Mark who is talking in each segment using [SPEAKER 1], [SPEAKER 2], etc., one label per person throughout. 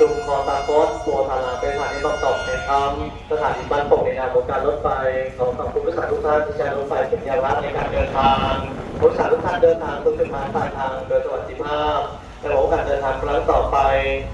[SPEAKER 1] ชุมคอตาโคสตัวทาราเป็นสถานีต่อต่อในคำสถานีบ้านปงในนามของการรถไฟขอขอบคุณผู้โดยสารทุกท่านที่ใช้รถไฟเป็นยานพาหนะในการเดินทางผู้โดยสารทุกท่านเดินทางทุกจุดหมายปลายทางโดยสวัสดิภาพในโอกาสเดินทางครั้งต่อไป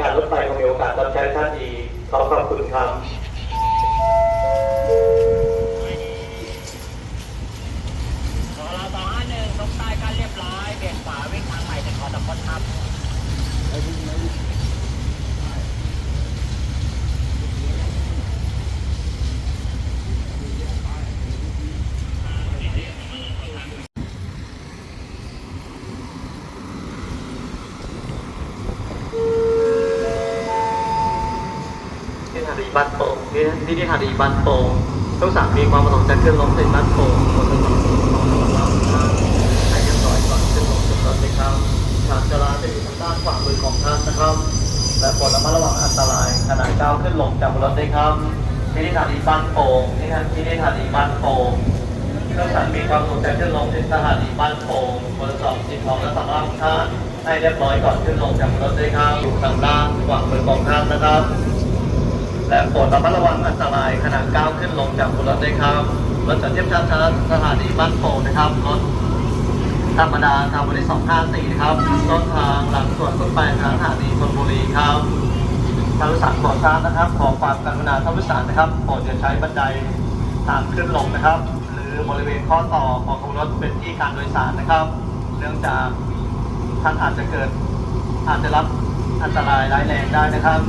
[SPEAKER 1] การรถไฟคงมีโอกาสรับใช้ท่านอีกขอขอบคุณครับ
[SPEAKER 2] ขอเราสองใต้กันเรียบร้อยเบี่ยงขวาวิ่งทางใหม่ถึงคอตะพดครับ
[SPEAKER 1] ที่สถานีบ้านโป่งที่ที่ที่สถา นีบ้านโป่งทุกสามมีความประสงค์จะขึ้นลงที่บ้านโป่งบนถนนให้เรียบร้อยก่อนขึ้นลงจุดรถนะครับทางจราจะอยู่ทางด้านขวามือของท่านนะครับ และโปรดระมัดระวังอันตรายขณะก้าวขึ้นลงจากบนรถด้วยครับที่ที่สถานีบ้านโป่งที่ที่ที่สถานีบ้านโป่งทุกสามมีความประสงค์จะขึ้นลงที่สถานีบ้านโป่งบนสอบสิ่งของและสำหรับท่านให้เรียบร้อยก่อนขึ้นลงจากบนรถด้วยครับอยู่ทางด้านขวามือของท่านนะครับ และโปรดระมัดระวังอันตรายขณะก้าวขึ้นลงจากบนรถด้วยครับรถจัดเทียบช้าๆสถานีบ้านโป่งนะครับรถธรรมดาทางบริษัท254นะครับต้นทางหลังส่วนต้นไปทางสถานีชลบุรีครับทางผู้โดยสารโปรดทราบนะครับ ขอความกรุณาท่านผู้สารนะครับโปรดอย่าใช้บันไดทางขึ้นลงนะครับ หรือบริเวณข้อต่อของขบวนรถเป็นที่การโดยสารนะครับ เนื่องจากท่านอาจจะเกิดอาจจะรับอันตรายร้ายแรงได้นะครับ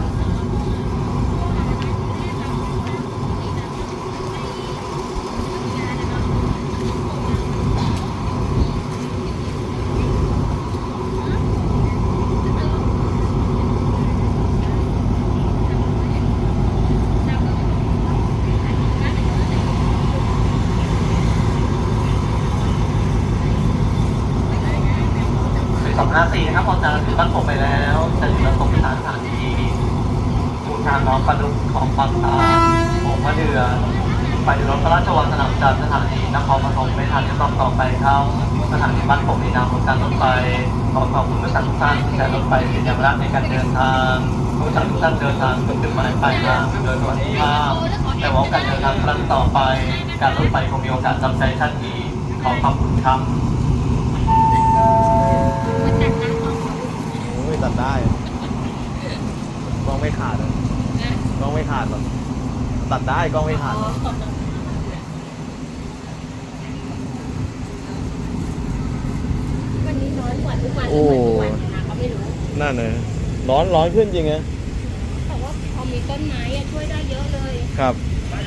[SPEAKER 1] ห้าสี่นะครับพอจะถึงบ้านผมไปแล้วจะถึงแล้วตรงสถานสถานีมูลทางน้องปลาดุกของบางตาผมมะเดือไปรถพระราชวังสนามจันทร์สถานีนครปฐมไม่ทันจะต้องต่อไปเข้าสถานีบ้านผมในนามของการรถไฟขอขอบคุณผู้โดยสารทุกท่านที่ใช้รถไฟเป็นอย่างแรกในการเดินทางผู้โดยสารทุกท่านเดินทางจนถึงหมายปลายทางโดยสวัสดิภาพแต่ว่าการเดินทางครั้งต่อไป การรถไฟคงมีโอกาสรับใช้ท่านอีกขอขอบคุณครับ
[SPEAKER 3] ได้กล้องไม่ขาดอะกล้องไม่ขาดหรอกตัดได้กล้องไม่ขาดหรอก
[SPEAKER 4] วันนี้น้อยกว่าทุกวัน
[SPEAKER 3] โอ้
[SPEAKER 4] หรือเหมือนทุกวันนะคะก็ไม่รู้
[SPEAKER 3] นั่นเลยร้อนร้อนขึ้นจริงไง
[SPEAKER 4] แต่ว่าพอมีต้นไม้อะช่วยได้เยอะเลย
[SPEAKER 3] ครับเป็น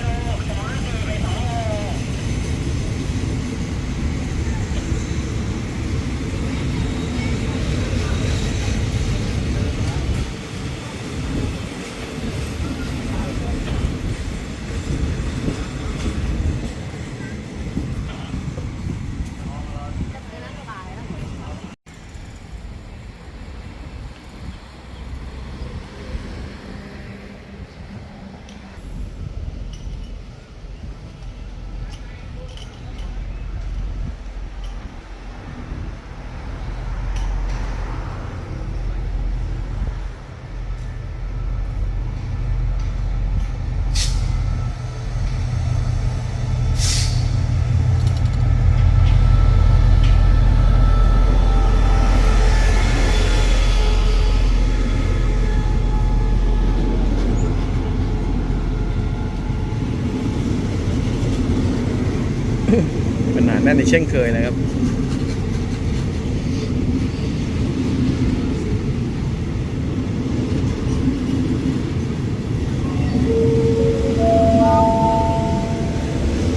[SPEAKER 3] เช่นเคยนะครับ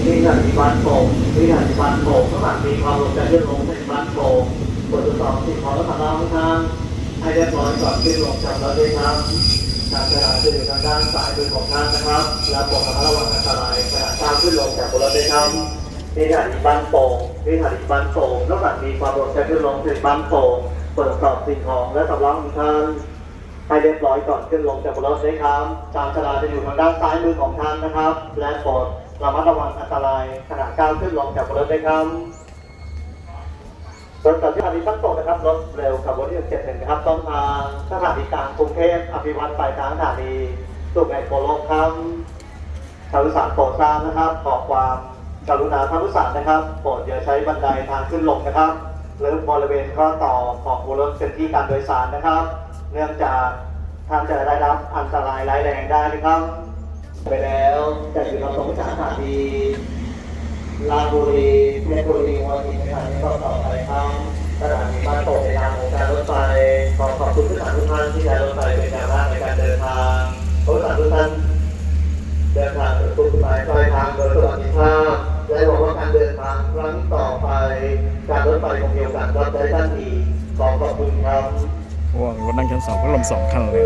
[SPEAKER 1] วิหารที่บ้านโป่งวิหารที่บ้านโป่งสถานมีความลงใจเรื่องลงในบ้านโป่งตรวจสอบสิ่งของและสำนักทางให้เรียบร้อยก่อนขึ้นลงจากเรถด้วยครับทางสถานจะอยู่ทางด้านซ้ายมือของท่านนะครับ และโปรดระมัดระวังอันตรายขณะก้าวขึ้นลงจากบนรถด้วยครับ วิหารที่บ้านโป่งวิหารที่บ้านโป่งนอกจากมีความลงใจเรื่องลงถึงบ้านโป่งตรวจสอบสิ่งของและสำรองของท่านให้เรียบร้อยก่อนขึ้นลงจากบนรถด้ครับจานชลาจะอยู่ทางด้านซ้ายมือของท่านนะครับ และโปรดระมัดระวังอันตรายขณะก้าวขึ้นลงจากบนรถด้ครับรถจากที่สถานีตั้งตกนะครับรถเร็วขับรถที่เจ็ดหนึ่งนะครับต้นทางสถานีกลางกรุงเทพอภิวัตปลายทางสถานีสุขไอโกโลกครับชาวสารโปรดทราบนะครับขอความ กรุณาท่านผู้โดยสานะครับโปรดอย่าใช้บันไดทางขึ้นลงนะครับหรือบริเวณข้อต่อของบรถเป็นที่การโดยสารนะครับ เนื่องจากท่านจะได้รับอันตรายร้ายแรงได้นะครับ ไปแล้วจะอยู่เราตรงสถานีลาบุรีเพชรบุรีวันนี้นะครับนี่ก็ต่อไปครับสถานีบ้านโป่งในนามของการรถไฟขอขอบคุณผู้โดยสารทุกท่านที่ใช้รถไฟเป็นแนวหน้าในการเดินทางผู้โดยสารทุกท่าน ว่ารถนั่
[SPEAKER 5] งชั้นสองก็ลมสองคันเล
[SPEAKER 1] ย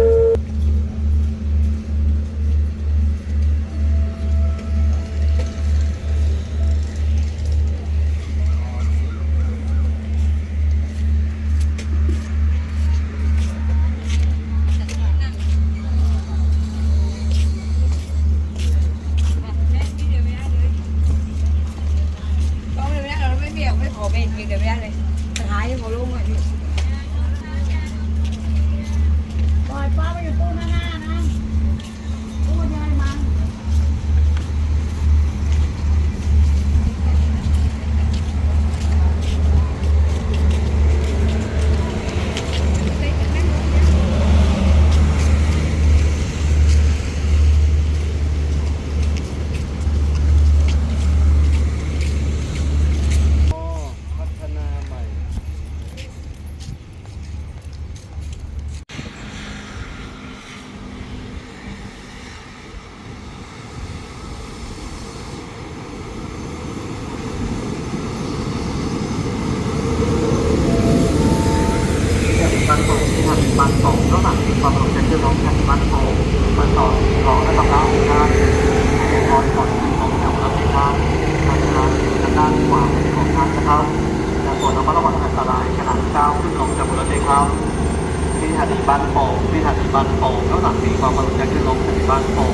[SPEAKER 1] บ้านโป่งมายถึงความรู้จักเรื่องของแผ่นบ้านโป่ง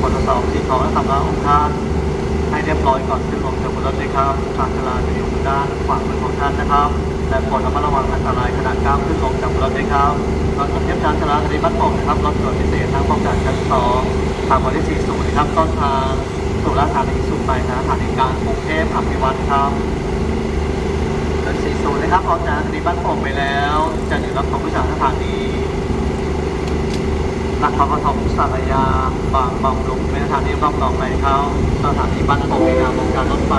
[SPEAKER 1] บนทดสอบสิ่งของและสำรับของท่านให้เรียบร้อยก่อนขึ้นลงจากบนรถเลยครับทางชลาจะอยู่ด้านขวามือของท่านนะครับและโปรดระมัดระวังอันตรายขณะก้าวขึ้นลงจากบนรถเลยครับรถของเทียบชานชลาสถานีบ้านโป่งนะครับรถด่วนพิเศษทางป้องกันชั้นสองทางวัที่40นะครับต้นทางสุราษฎร์ธานีสู่ไปนะสถานีกลางกรุงเทพอภิวัตครับรถ40นะครับออกจากสถานีบ้านโป่งไปแล้ว จะอยู่รับของผู้ชาสถานี หลักความปฐมสารยา บางบางลุงเป็นสถานีบางหลองไหลเขาสถานีบ้านโป่งในามของการรถไฟ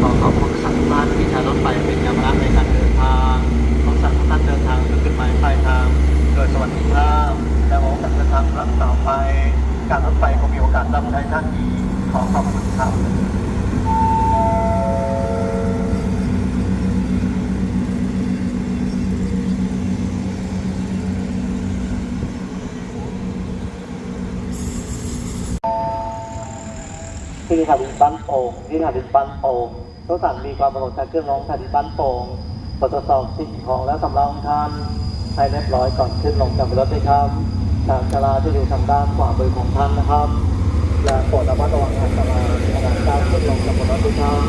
[SPEAKER 1] ขอขอบคุณสัตว์บ้านที่ใช้รถไฟเป็นยามนะในการเดินทางขอสัตว์ทุกท่านเดินทางถึงจุดหมายปลายทางโดยสวัสดิภาพและหวังว่าการเดินทางครั้งต่อไป การรถไฟคงมีโอกาสรับใช้ท่านอีกขอขอบคุณครับ ที่สถานีบ้านโป่งที่สถานีบ้านโป่งต้องสั่งมีความประสงค์ใช้เครื่องร้องสถานีบ้านโป่งตรวจสอบสิ่งของและสำรองท่านให้เรียบร้อยก่อนขึ้นลงจากรถด้วยครับทางชลาจะอยู่ทางด้านขวามือของท่านนะครับและโปรดระมัดระวังอันตรายขณะก้าวขึ้นลงจากรถด้วยครับ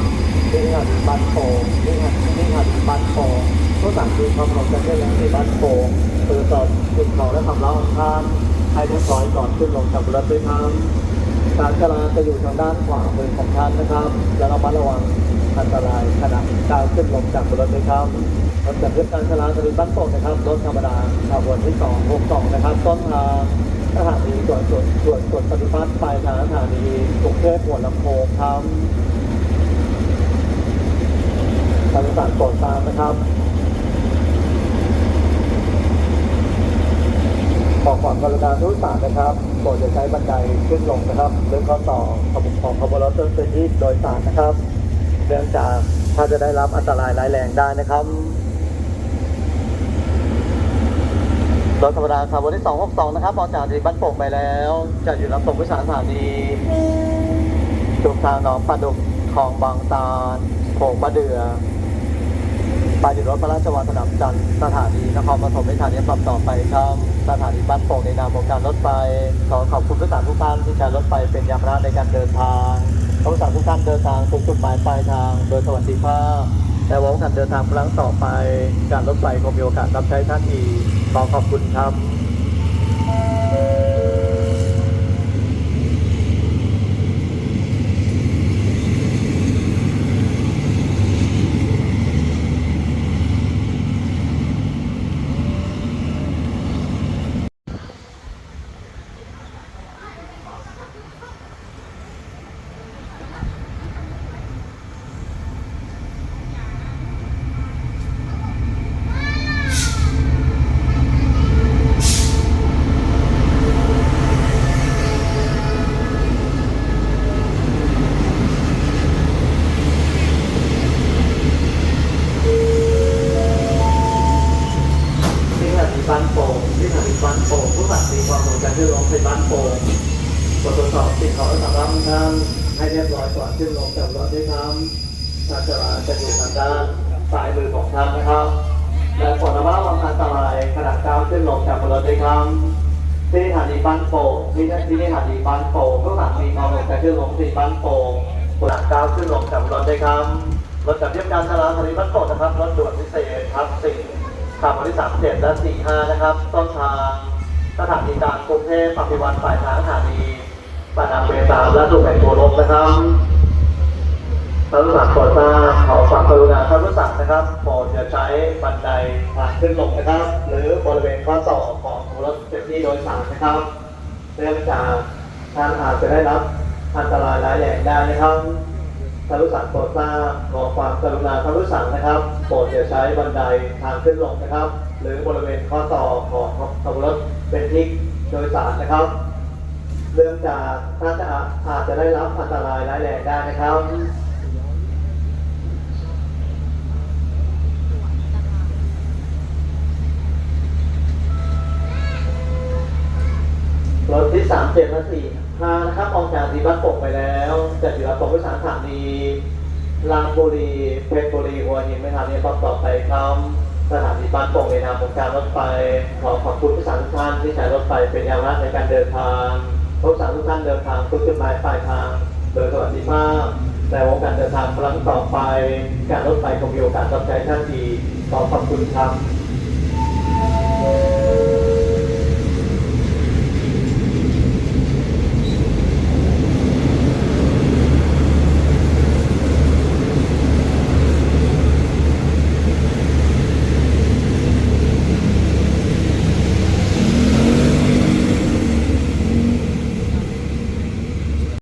[SPEAKER 1] ที่สถานีบ้านโป่งที่ถานีที่สถานีบ้านโป่งต้องสั่งมีความประสงค์ใช้เครื่องร้องสถานีบ้านโป่งตรวจสอบสิ่งของและสำรองท่านให้เรียบร้อยก่อนขึ้นลงจากรถด้วยครับ ทางจราจะอยู่ทางด้านขวามือของท่านนะครับและระมัดระวังอันตรายขณะก้าวขึ้นลงจากรถด้วยครับรถจากเรถการจราจะเป็นบ้านโป่งนะครับรถธรรมดาขบวนที่2 6 2นะครับต้นทางสถานีส่วนส่วนส่วนส่วนปฏิบัติปลายทางสถานีกรุงเทพหัวลำโพงครับทางสารโปรดตามนะครับ ขอความกรุณาทุกสารนะครับโปรดอย่าใช้บันไดขึ้นลงนะครับหรือข้อต่อของของขบวนรถเป็นที่โดยสารนะครับ เนื่องจากถ้าจะได้รับอันตรายร้ายแรงได้นะครับรถธรรมดาขบวนที่ 262 นะครับออกจากที่บ้านโป่งไปแล้ว จะอยู่รับส่งผู้โดยสารสถานีจุกทางหนองปลาดุกคลองบางตาลโขงมะเดือ ไปอยู่รถพระราชวังสนามจันทร์สถานีนครปฐมในสถานีปรับต่อไปครับสถานีบ้านโป่งในนามของการรถไฟขอขอบคุณทุกท่านทุกท่านที่ใช้รถไฟเป็นยามราในการเดินทางผู้โดยสารทุกท่านเดินทางถึงจุดหมายปลายทาง โดยสวัสดิภาพและหวังว่าการเดินทางครั้งต่อไป การรถไฟคงมีโอกาสรับใช้ท่านอีกขอขอบคุณครับ ที่สถานีบ้านโป่งที่สถานีบ้านโป่งผู้สัตว์มีความสนใจที่ร้องเพลงบ้าน โป่งตรวจสอบสิ่งของและสำรับท่านให้เรียบร้อยก่อนขึ้นลงจากรถด้วยครับทางจราจะอยู่ทางด้านซ้ายมือของท่านนะครับ และผลระมัดระวังอันตรายขณะก้าวขึ้นลงจากรถด้วยครับที่สถานีบ้านโป่งที่ที่สถานีบ้านโป่งผู้สัตว์มีความสนใจที่ร้องเพลงบ้านโป่งขณะก้าวขึ้นลงจากรถด้วยครับรถจักรยานยนต์จราสถานีบ้านโป่งนะครับรถด่วนพิเศษครับสี่ขับวันที่สามเจ็ดและสี่ห้านะครับ ต้นทาง สถานีกลางกรุงเทพปฏิวัติฝ่ายทางสถานีปานาเมสามและสุไหงโกลกนะครับท่านผู้สั่งโปรดทราบขอความกรุณาท่านผู้สั่งนะครับโปรดอย่าใช้บันไดทางขึ้นลงนะครับ หรือบริเวณข้อต่อของรถเจ็ที่โดยสารนะครับเนื่องจากท่านอาจจะได้รับอันตรายร้ายแรงได้นะครับท่านผู้สั่งโปรดทราบขอความกรุณาท่านผู้สั่งนะครับโปรดอย่าใช้บันไดทางขึ้นลงนะครับ รือบริเวณข้อต่อของขบวนรถเป็นทิกโดยสารนะครับเนื่องจากท่านจะอาจจะได้รับอันตรายร้ายแรงได้นะครับรถที่สามเจ็ดและสี่ห้านะครับออกจากที่บ้านโป่งไปแล้วจะอยู่รับตรงวิสานสถานีลางบุรีเพชรบุรีหัวหินไม่ทางนี้ต่อไปครับ สถานีบางปงในนามของการรถไฟขอขอบคุณผู้สารทุกท่านที่ใช้รถไฟเป็นยามาหนะในการเดินทางผู้สารทุกท่านเดินทางทุกจุดหมายปลายทาง โดยสวัสดิภาพแต่วงการเดินทางครั้งต่อไป การรถไฟคงมีโอกาสรับใช้ท่านดีขอขอบคุณครับ